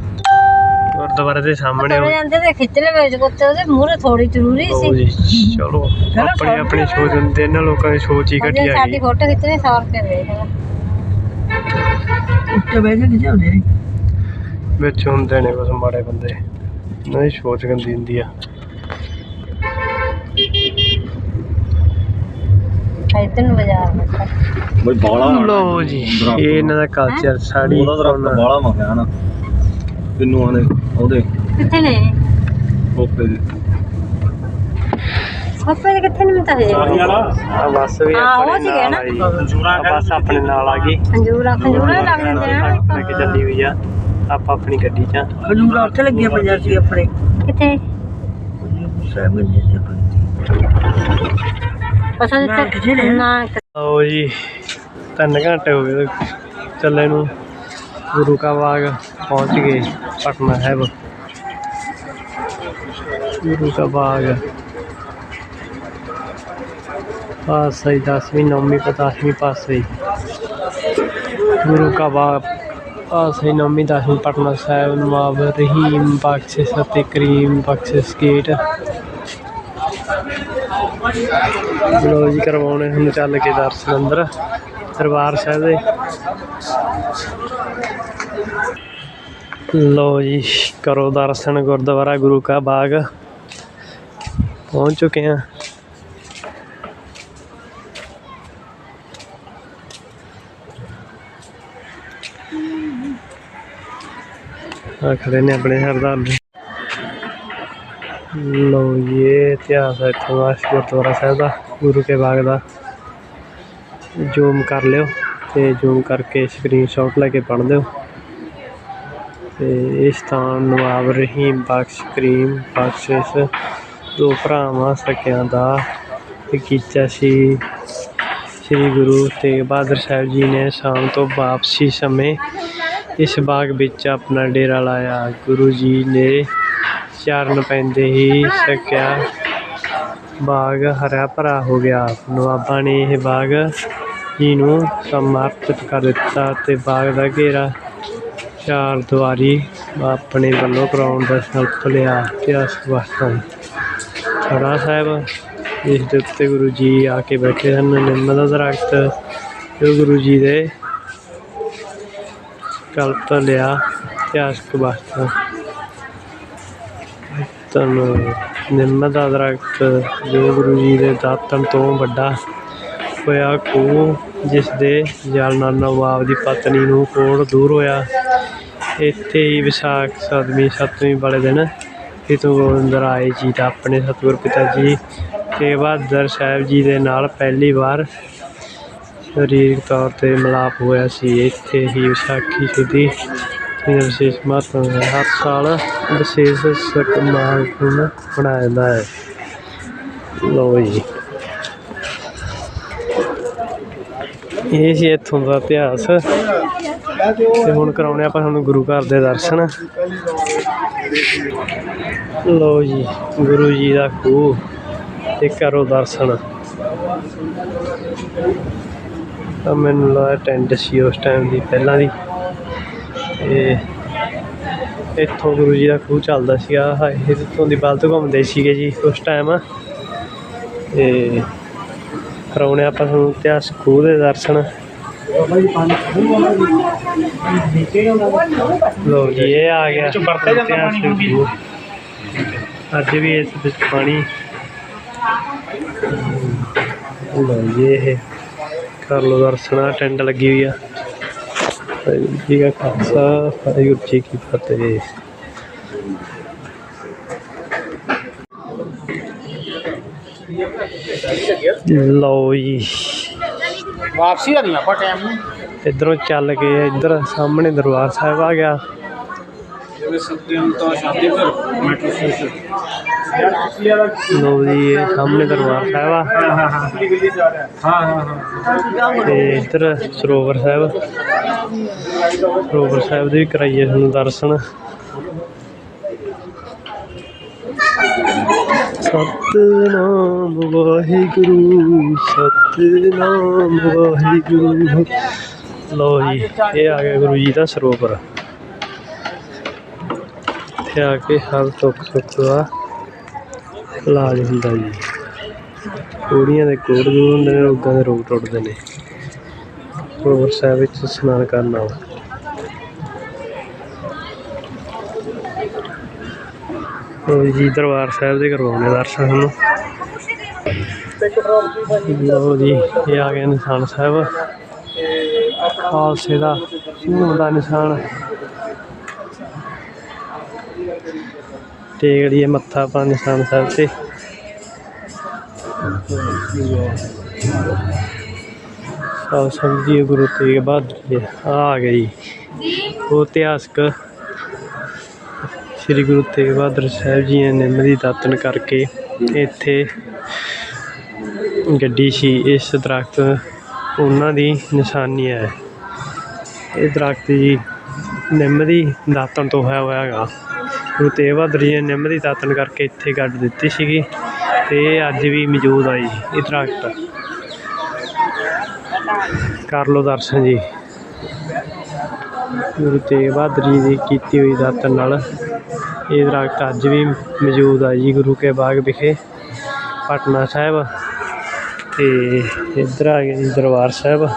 S1: ਗੁਰਦੁਆਰੇ ਦੇ ਸਾਹਮਣੇ
S2: ਤੁਰੇ ਜਾਂਦੇ ਤੇ ਖਿੱਚ ਲੈ ਵੇਚ ਕੁੱਤੇ ਉਹਦੇ ਮੂਹਰੇ ਥੋੜੀ ਜ਼ਰੂਰੀ ਸੀ।
S1: ਜੀ ਚਲੋ ਆਪਣੀ ਆਪਣੀ ਸੋਚ ਹੁੰਦੀ ਇਹਨਾਂ ਲੋਕਾਂ ਦੀ ਸੋਚ ਹੀ ਘਟੀ ਆ
S2: ਸਾਡੀ ਫੋਟੋ ਖਿੱਚਣੀ 100 ਰੁਪਏ ਦੇ
S5: ਉੱਤੇ ਬਹਿ ਕੇ ਖਿਚਾਉਂਦੇ ਨੇ
S1: ਵਿੱਚ ਹੁੰਦੇ ਨੇ ਕੁਝ ਮਾੜੇ ਬੰਦੇ। ਦੀ ਸੋਚ ਗੰਦੀ ਹੁੰਦੀ ਆ।
S2: ਇੱਧਰ ਨੂੰ ਬਾਜ਼ਾਰ ਮੱਥਾ
S3: ਬਈ ਬਾਲਾ
S1: ਲੋ ਜੀ ਇਹ ਇਹਨਾਂ ਦਾ ਕਲਚਰ ਸਾੜੀ
S3: ਉਹਦਾ ਦਰਖਤ। ਬਾਲਾ ਮਖਿਆ ਨਾ ਕਿੰਨੂ ਆਨੇ ਉਹਦੇ?
S2: ਕਿੱਥੇ ਨੇ?
S3: ਕੋਪੇ ਦੇ
S2: ਪਾਪੇ ਦੇ ਕਿੱਥੇ ਨੇ? ਮੈਂ ਤਾਂ ਹਜੇ
S1: ਆ ਬੱਸ ਵੀ ਆਪਣੇ ਨਾਲ
S2: ਨਾ।
S1: ਆਈ ਆ ਬੱਸ ਆਪਣੇ ਨਾਲ ਆ ਗਈ।
S2: ਖੰਜੂਰਾ ਖੰਜੂਰਾ ਲੱਗ ਜਾਂਦੇ ਨੇ
S1: ਲੈ ਕੇ ਚੱਲੀ ਹੋਈ ਆ। ਆਪਾਂ ਆਪਣੀ ਗੱਡੀ 'ਚ ਆ।
S5: ਹਜੂਰਾ ਉੱਥੇ ਲੱਗੀਆਂ ਪਈਆਂ ਸੀ ਆਪਣੇ।
S2: ਕਿੱਥੇ?
S5: ਸਹਿਬ ਨੇ ਜੀ ਆਪਣੇ। ਨੇ?
S1: ਲਓ ਜੀ ਤਿੰਨ ਘੰਟੇ ਹੋ ਗਏ ਚੱਲੇ ਨੂੰ। ਗੁਰੂ ਕਾ ਬਾਗ ਪਹੁੰਚ ਗਏ ਪਟਨਾ ਸਾਹਿਬ। ਗੁਰੂ ਕਾ ਬਾਗ। ਪਾਸੇ ਦਸਵੀਂ ਨੌਵੀਂ ਪਤਾਸਵੀਂ ਪਾਸੇ ਗੁਰੂ ਕਾ ਬਾਗ ਪਾਸੇ ਨੌਵੀਂ ਦਸਵੀਂ ਪਟਨਾ ਸਾਹਿਬ ਨਵਾਬ ਰਹੀਮ ਬਖਸ਼ਿਸ਼ ਅਤੇ ਕਰੀਮ ਬਖਸ਼ਿਸ਼ ਗੇਟ ਲੋ ਜੀ, ਕਰਵਾਉਣੇ ਹੁਣ ਚੱਲ ਕੇ ਦਰਸ਼ਨ ਅੰਦਰ, ਦਰਬਾਰ ਸਾਹਿਬ ਦੇ। ਲੋ ਜੀ, ਕਰੋ ਦਰਸ਼ਨ ਗੁਰਦੁਆਰਾ ਗੁਰੂ ਕਾ ਬਾਗ। ਪਹੁੰਚ ਚੁੱਕੇ ਹਾਂ। ਆ ਖੜੇ ਨੇ ਆਪਣੇ ਸਰਦਾਰ ਜੀ ਲਓ ਜੀ, ਇਹ ਇਤਿਹਾਸ ਹੈ ਇੱਥੋਂ ਦਾ ਗੁਰਦੁਆਰਾ ਸਾਹਿਬ ਦਾ, ਗੁਰੂ ਕੇ ਬਾਗ ਦਾ। ਜ਼ੂਮ ਕਰ ਲਿਓ ਤੇ ਜ਼ੂਮ ਕਰਕੇ ਸਕਰੀਨਸ਼ਾਟ ਲੈ ਕੇ ਪੜ੍ਹ ਲਿਓ ਤੇ ਇਹ ਸਥਾਨ ਨਵਾਬ ਰਹੀਮ ਬਖਸ਼ ਕਰੀਮ ਬਖਸ਼ਿਸ਼ ਦੋ ਭਰਾਵਾਂ ਸਕਿਆਂ ਦਾ ਬਗੀਚਾ ਸੀ। ਸ੍ਰੀ ਗੁਰੂ ਤੇਗ ਬਹਾਦਰ ਸਾਹਿਬ ਜੀ ਨੇ ਸ਼ਾਮ ਤੋਂ ਵਾਪਸੀ ਸਮੇਂ ਇਸ ਬਾਗ ਵਿੱਚ ਆਪਣਾ ਡੇਰਾ ਲਾਇਆ। ਗੁਰੂ ਜੀ ਨੇ ਚਰਨ ਪੈਂਦੇ ਹੀ ਛਕਿਆ। ਬਾਗ ਹਰਾ ਭਰਾ ਹੋ ਗਿਆ। ਨਵਾਬਾਂ ਨੇ ਇਹ ਬਾਗ ਜੀ ਨੂੰ ਸਮਰਪਿਤ ਕਰ ਦਿੱਤਾ ਤੇ ਬਾਗ ਦਾ ਘੇਰਾ ਚਾਰ ਦੁਆਰੀ ਆਪਣੇ ਵੱਲੋਂ ਕਰਾਉਣ ਦਾ ਸੰਕਲਪ ਲਿਆ ਇਤਿਹਾਸ ਵਾਸਤਾ ਖੜਾ ਸਾਹਿਬ, ਇਸ ਦੇ ਉੱਤੇ ਗੁਰੂ ਜੀ ਆ ਕੇ ਬੈਠੇ ਹਨ ਨਿੰਮ ਦਾ ਦਰਖਤ ਜੋ ਗੁਰੂ ਜੀ ਦੇ ਕਲਪ ਲਿਆ ਇਤਿਹਾਸਕ ਵਾਸਤਾ ਤਨ ਨਿੰਮ ਦਾ ਦਰਖਤ ਜੋ ਗੁਰੂ ਜੀ ਦੇ ਦਾਤਨ ਤੋਂ ਵੱਡਾ ਹੋਇਆ ਖੂਹ, ਜਿਸ ਦੇ ਜਲ ਨਾਲ ਨਵਾਬ ਦੀ ਪਤਨੀ ਨੂੰ ਕੋਲ ਦੂਰ ਹੋਇਆ। ਇੱਥੇ ਹੀ ਵਿਸਾਖ ਸਦਮੀ ਸੱਤਵੀਂ ਵਾਲੇ ਦਿਨ ਇਤੋਂ ਗੋਬਿੰਦ ਰਾਏ ਜੀ ਦਾ ਆਪਣੇ ਸਤਿਗੁਰ ਪਿਤਾ ਜੀ ਤੇ ਬਹਾਦਰ ਸਾਹਿਬ ਜੀ ਦੇ ਨਾਲ ਪਹਿਲੀ ਵਾਰ ਸਰੀਰਕ ਤੌਰ ਤੇ ਮਿਲਾਪ ਹੋਇਆ ਸੀ। ਇੱਥੇ ਹੀ ਵਿਸਾਖੀ ਸੁਦੀ ਇਹ ਵਿਸ਼ੇਸ਼ ਮਹੱਤਵ ਹੈ ਹਰ ਸਾਲ ਵਿਸ਼ੇਸ਼ ਸਮਾਗਮ ਮਨਾਇਆ ਜਾਂਦਾ ਹੈ। ਲਓ ਜੀ। ਇਹ ਸੀ ਇੱਥੋਂ ਦਾ ਇਤਿਹਾਸ। ਤੇ ਹੁਣ ਕਰਾਉਣੇ ਆਪਾਂ ਤੁਹਾਨੂੰ ਗੁਰੂ ਘਰ ਦੇ ਦਰਸ਼ਨ। ਲਓ ਜੀ, ਗੁਰੂ ਜੀ ਦਾ ਖੂਹ ਤੇ ਕਰੋ ਦਰਸ਼ਨ। ਤਾਂ ਮੈਨੂੰ ਲੱਗਦਾ ਟੈਂਟ ਸੀ ਉਸ ਟਾਈਮ ਦੀ, ਪਹਿਲਾਂ ਦੀ। ਤੇ ਇੱਥੋਂ ਗੁਰੂ ਜੀ ਦਾ ਖੂਹ ਚੱਲਦਾ ਸੀਗਾ ਹਾਏ ਇੱਥੋਂ ਦੀ ਬਲਦ ਘੁੰਮਦੇ ਸੀਗੇ ਜੀ ਉਸ ਟਾਈਮ ਤੇ ਕਰਾਉਣੇ ਆਪਾਂ ਤੁਹਾਨੂੰ ਇਤਿਹਾਸ ਖੂਹ ਦੇ ਦਰਸ਼ਨ ਲੋ ਜੀ ਇਹ ਆ ਗਿਆ। ਅੱਜ ਵੀ ਇਸ ਵਿੱਚ ਪਾਣੀ। ਲੋ ਜੀ ਇਹ ਕਰ ਲੋ ਦਰਸ਼ਨ ਟੈਂਟ ਲੱਗੀ ਹੋਈ ਆ। ਵਾਹਿਗੁਰੂ ਜੀ ਕਾ ਖਾਲਸਾ ਵਾਹਿਗੁਰੂ ਜੀ ਕੀ ਫਤਿਹ। ਲਓ ਜੀ
S3: ਵਾਪਸੀ ਆ ਨਹੀਂ ਆਪਾਂ ਟਾਈਮ ਨੂੰ।
S1: ਇਧਰੋਂ ਚੱਲ ਕੇ ਇੱਧਰ ਸਾਹਮਣੇ ਦਰਬਾਰ ਸਾਹਿਬ ਆ ਗਿਆ।
S3: ਜਿਵੇਂ ਸਤਿਅਮ ਤੋਂ ਸ਼ਾਦੀ ਫਿਰ ਮੈਟਰੋ ਸਟੇਸ਼ਨ।
S1: ਲੋ ਜੀ, ਇਹ ਸਾਹਮਣੇ ਦਰਬਾਰ ਸਾਹਿਬ ਆ। ਤੇ ਇੱਧਰ ਸਰੋਵਰ ਸਾਹਿਬ। ਸਰੋਵਰ ਸਾਹਿਬ ਦੇ ਵੀ ਕਰਾਈਏ ਤੁਹਾਨੂੰ ਦਰਸ਼ਨ। ਸਤਨਾਮ ਵਾਹਿਗੁਰੂ ਸਤਨਾਮ ਵਾਹਿਗੁਰੂ। ਲਓ ਜੀ, ਇਹ ਆ ਗਿਆ ਗੁਰੂ ਜੀ ਦਾ ਸਰੋਵਰ। ਇੱਥੇ ਆ ਕੇ ਹਰ ਦੁੱਖ ਸੁੱਖ ਦਾ ਇਲਾਜ ਹੁੰਦਾ ਜੀ। ਕੋੜੀਆਂ ਦੇ ਕੋੜ ਦੂਰ ਹੁੰਦੇ ਨੇ ਰੋਗਾਂ ਦੇ ਰੋਗ ਟੁੱਟਦੇ ਨੇ। ਸਰੋਵਰ ਸਾਹਿਬ ਵਿੱਚ ਇਸ਼ਨਾਨ ਕਰਨ ਨਾਲ। ਲਓ ਜੀ, ਦਰਬਾਰ ਸਾਹਿਬ ਦੇ ਕਰਵਾਉਣੇ ਦਰਸ਼ਨ ਤੁਹਾਨੂੰ ਲਓ ਜੀ, ਇਹ ਆ ਗਿਆ ਨਿਸ਼ਾਨ ਸਾਹਿਬ। ਖਾਲਸੇ ਦਾ ਖੂਨ ਦਾ ਨਿਸ਼ਾਨ। ਟੇਕ ਲਈਏ ਮੱਥਾ ਆਪਣਾ ਨਿਸ਼ਾਨ ਸਾਹਿਬ ਤੇ। ਸਾਧ ਸੰਗਤ ਜੀ ਗੁਰੂ ਤੇਗ ਬਹਾਦਰ ਜੀ ਆ ਆ ਗਈ ਉਹ ਇਤਿਹਾਸਕ ਸ੍ਰੀ ਗੁਰੂ ਤੇਗ ਬਹਾਦਰ ਸਾਹਿਬ ਜੀ ਨੇ ਨਿੰਮ ਦਾਤਨ ਕਰਕੇ ਇੱਥੇ ਗੱਡੀ ਸੀ। ਇਸ ਦਰਖਤ ਉਹਨਾਂ ਦੀ ਨਿਸ਼ਾਨੀ ਹੈ। ਇਹ ਦਰਖਤ ਜੀ ਨਿੰਮ ਦੀ ਦਾਤਣ ਤੋਂ ਹੋਇਆ ਹੋਇਆ ਹੈਗਾ। ਗੁਰੂ ਤੇਗ ਬਹਾਦਰ ਜੀ ਨੇ ਨਿੰਮ ਦੀ ਦਾਤਣ ਕਰਕੇ ਇੱਥੇ ਗੱਡ ਦਿੱਤੀ ਸੀਗੀ ਤੇ ਇਹ ਅੱਜ ਵੀ ਮੌਜੂਦ ਆ ਜੀ, ਇਹ ਦਰਖਤ। ਕਰ ਲਓ ਦਰਸ਼ਨ ਜੀ। ਗੁਰੂ ਤੇਗ ਬਹਾਦਰ ਜੀ ਦੀ ਕੀਤੀ ਹੋਈ ਦਾਤਨ ਨਾਲ ਇਹ ਦਰਖਤ ਅੱਜ ਵੀ ਮੌਜੂਦ ਆ ਜੀ, ਗੁਰੂ ਕੇ ਬਾਗ ਵਿਖੇ, ਪਟਨਾ ਸਾਹਿਬ ਤੇ ਇੱਧਰ ਆ ਗਏ ਜੀ, ਦਰਬਾਰ ਸਾਹਿਬ।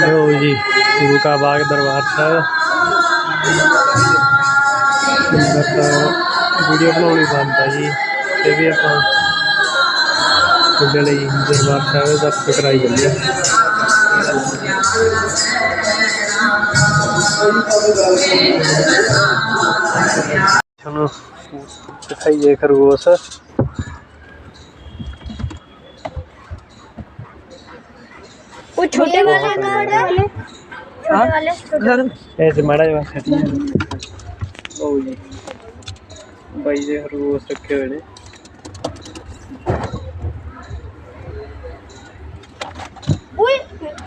S1: ਲਓ ਜੀ, ਗੁਰੂ ਕਾ ਬਾਗ ਦਰਬਾਰ ਸਾਹਿਬ। ਵੀਡੀਓ ਬਣਾਉਣੀ ਬੰਦ ਆ ਜੀ। ਤੇ ਵੀ ਆਪਾਂ ਉਹਦੇ ਲਈ ਦਰਬਾਰ ਸਾਹਿਬ ਦਾ ਦਰਸ਼ਨ ਕਰਾਈ ਜਾਂਦੇ ਆ। ਤੁਹਾਨੂੰ ਦਿਖਾਈਏ ਖਰਗੋਸ਼।
S2: वो छोटे वाले वाले
S5: ਹਾਂ
S2: वाले
S5: ਸਰ
S1: ਇਹ ਤੇ ਮਾੜਾ ਜਿਹਾ ਸੈਟ ਉਹ ਜੀ ਬਾਈ ਦੇ ਖਰਗੋਸ਼ ਰੱਖੇ ਹੋਏ ਨੇ
S2: ओए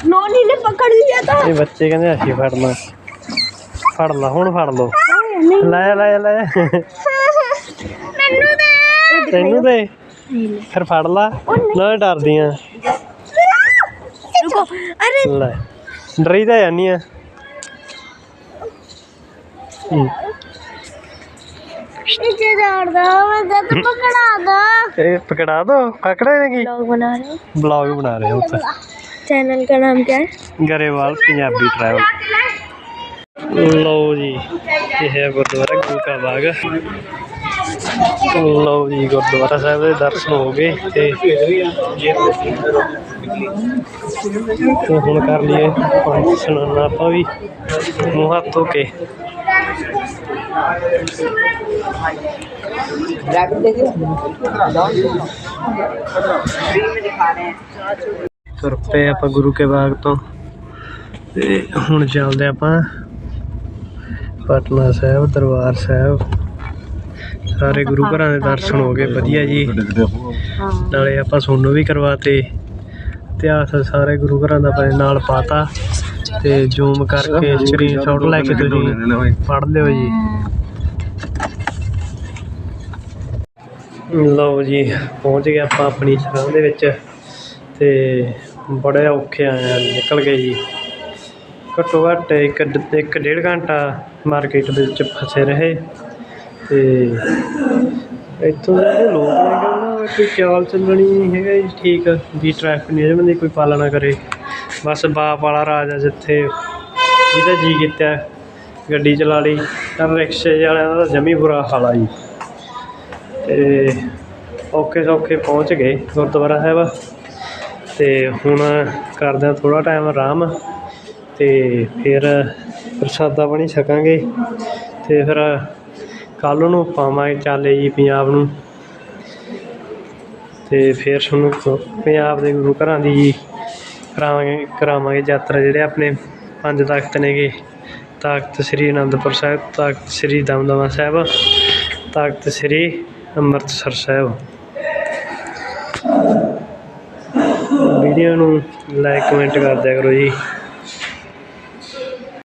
S2: नॉनी ने पकड़ लिया था
S1: ਇਹ ਬੱਚੇ ਕਹਿੰਦੇ ਅਸੀਂ ਫੜਨਾ ਫੜ ਲਾ ਹੁਣ ਫੜ ਲਓ ਲੈ ਲੈ ਲੈ
S2: नन्नू दे
S1: ਤੈਨੂੰ ਤੇ ਫਿਰ ਫੜ ਲਾ ਨਾ ਡਰਦੀਆਂ
S2: रुको अरे
S1: ਲੈ ਡਰੀ ਤਾਂ ਜਾਨੀ ਆ ਹੂੰ,
S2: नीचे झाड़ दो मैं गद पकड़ा दो
S1: ਇਹ ਪਕੜਾ ਦੋ ਪਕੜੇ ਨੇ ਕੀ
S2: ब्लॉग बना रहे हो
S1: ਬਲੌਗ ਬਣਾ ਰਹੇ ਹੋ ਤਾਂ
S2: चैनल का नाम क्या है
S1: ਗਰੇਵਾਲ ਪੰਜਾਬੀ ਟਰੈਵਲ ਲਓ ਜੀ ਇਹ ਹੈ ਗੁਰਦੁਆਰਾ ਗੁਰੂ ਕਾ ਬਾਗ ਲਓ ਜੀ ਗੁਰਦੁਆਰਾ ਸਾਹਿਬ ਦੇ ਦਰਸ਼ਨ ਹੋ ਗਏ ਤੇ ਤੇ ਹੁਣ ਕਰ ਲਈਏ ਪੰਜ ਇਸ਼ਨਾਨ ਆਪਾਂ ਵੀ ਮੂੰਹ ਹੱਥ ਧੋ ਕੇ। ਤੁਰ ਪਏ ਆਪਾਂ ਗੁਰੂ ਕੇ ਬਾਗ ਤੋਂ। ਤੇ ਹੁਣ ਚੱਲਦੇ ਆਪਾਂ ਪਟਨਾ ਸਾਹਿਬ, ਦਰਬਾਰ ਸਾਹਿਬ। ਸਾਰੇ ਗੁਰੂ ਘਰਾਂ ਦੇ ਦਰਸ਼ਨ ਹੋ ਗਏ, ਵਧੀਆ ਜੀ। ਨਾਲੇ ਆਪਾਂ ਸੋਨੂੰ ਵੀ ਕਰਵਾਤੇ। ਇਤਿਹਾਸ ਸਾਰੇ ਗੁਰੂ ਘਰਾਂ ਦਾ ਆਪਣੇ ਨਾਲ ਪਾਤਾ ਤੇ ਜ਼ੂਮ ਕਰਕੇ ਸਕਰੀਨਸ਼ਾਟ ਲੈ ਕੇ ਤੁਸੀਂ ਪੜ੍ਹ ਲਿਓ ਜੀ। ਲਓ ਜੀ, ਪਹੁੰਚ ਗਏ ਆਪਾਂ ਆਪਣੀ ਸ਼ਰਨ ਦੇ ਵਿੱਚ ਤੇ ਬੜੇ ਔਖੇ ਆਇਆ ਨਿਕਲ ਗਏ ਜੀ। ਘੱਟੋ ਘੱਟ ਇੱਕ ਇੱਕ ਡੇਢ ਘੰਟਾ ਮਾਰਕੀਟ ਦੇ ਵਿੱਚ ਫਸੇ ਰਹੇ ਤੇ ਇੱਥੋਂ ਦੇ ਜਿਹੜੇ ਲੋਕ ਨੇ ਉਹਨਾਂ ਦਾ ਕੋਈ ਚਾਲ ਚੱਲਣੀ ਨਹੀਂ ਹੈਗਾ ਜੀ, ਠੀਕ ਵੀ ਟ੍ਰੈਫਿਕ ਨਿਯਮ ਦੀ ਕੋਈ ਪਾਲਣਾ ਕਰੇ। ਬਸ ਬਾਪ ਵਾਲਾ ਰਾਜ ਆ ਜਿੱਥੇ ਜਿਹਦਾ ਜੀ ਕੀਤਾ, ਗੱਡੀ ਚਲਾ ਲਈ, ਤਾਂ ਰਿਕਸ਼ੇ ਵਾਲਿਆਂ ਦਾ ਜਮੀ ਬੁਰਾ ਹਾਲ ਆ ਜੀ। ਤੇ ਔਖੇ ਸੌਖੇ ਪਹੁੰਚ ਗਏ ਗੁਰਦੁਆਰਾ ਸਾਹਿਬ। ਤੇ ਹੁਣ ਕਰਦੇ ਹਾਂ ਥੋੜ੍ਹਾ ਟਾਈਮ ਆਰਾਮ, ਤੇ ਫਿਰ ਪ੍ਰਸ਼ਾਦਾ ਪਾਣੀ ਛਕਾਂਗੇ, ਤੇ ਫਿਰ ਕੱਲ੍ਹ ਨੂੰ ਪਾਵਾਂਗੇ ਚਾਲੇ ਜੀ ਪੰਜਾਬ ਨੂੰ। ਤੇ ਫਿਰ ਤੁਹਾਨੂੰ ਪੰਜਾਬ ਦੇ ਗੁਰੂ ਘਰਾਂ ਦੀ ਜੀ ਕਰਾਵਾਂਗੇ ਕਰਾਵਾਂਗੇ ਯਾਤਰਾ ਜਿਹੜੇ ਆਪਣੇ ਪੰਜ ਤਖਤ ਨੇਗੇ। ਤਖਤ ਸ੍ਰੀ ਅਨੰਦਪੁਰ ਸਾਹਿਬ, ਤਖਤ ਸ੍ਰੀ ਦਮਦਮਾ ਸਾਹਿਬ, ਤਖਤ ਸ੍ਰੀ ਅੰਮ੍ਰਿਤਸਰ ਸਾਹਿਬ। ਵੀਡੀਓ ਨੂੰ ਲਾਈਕ, ਕਮੈਂਟ ਕਰ ਦਿਆ ਕਰੋ ਜੀ।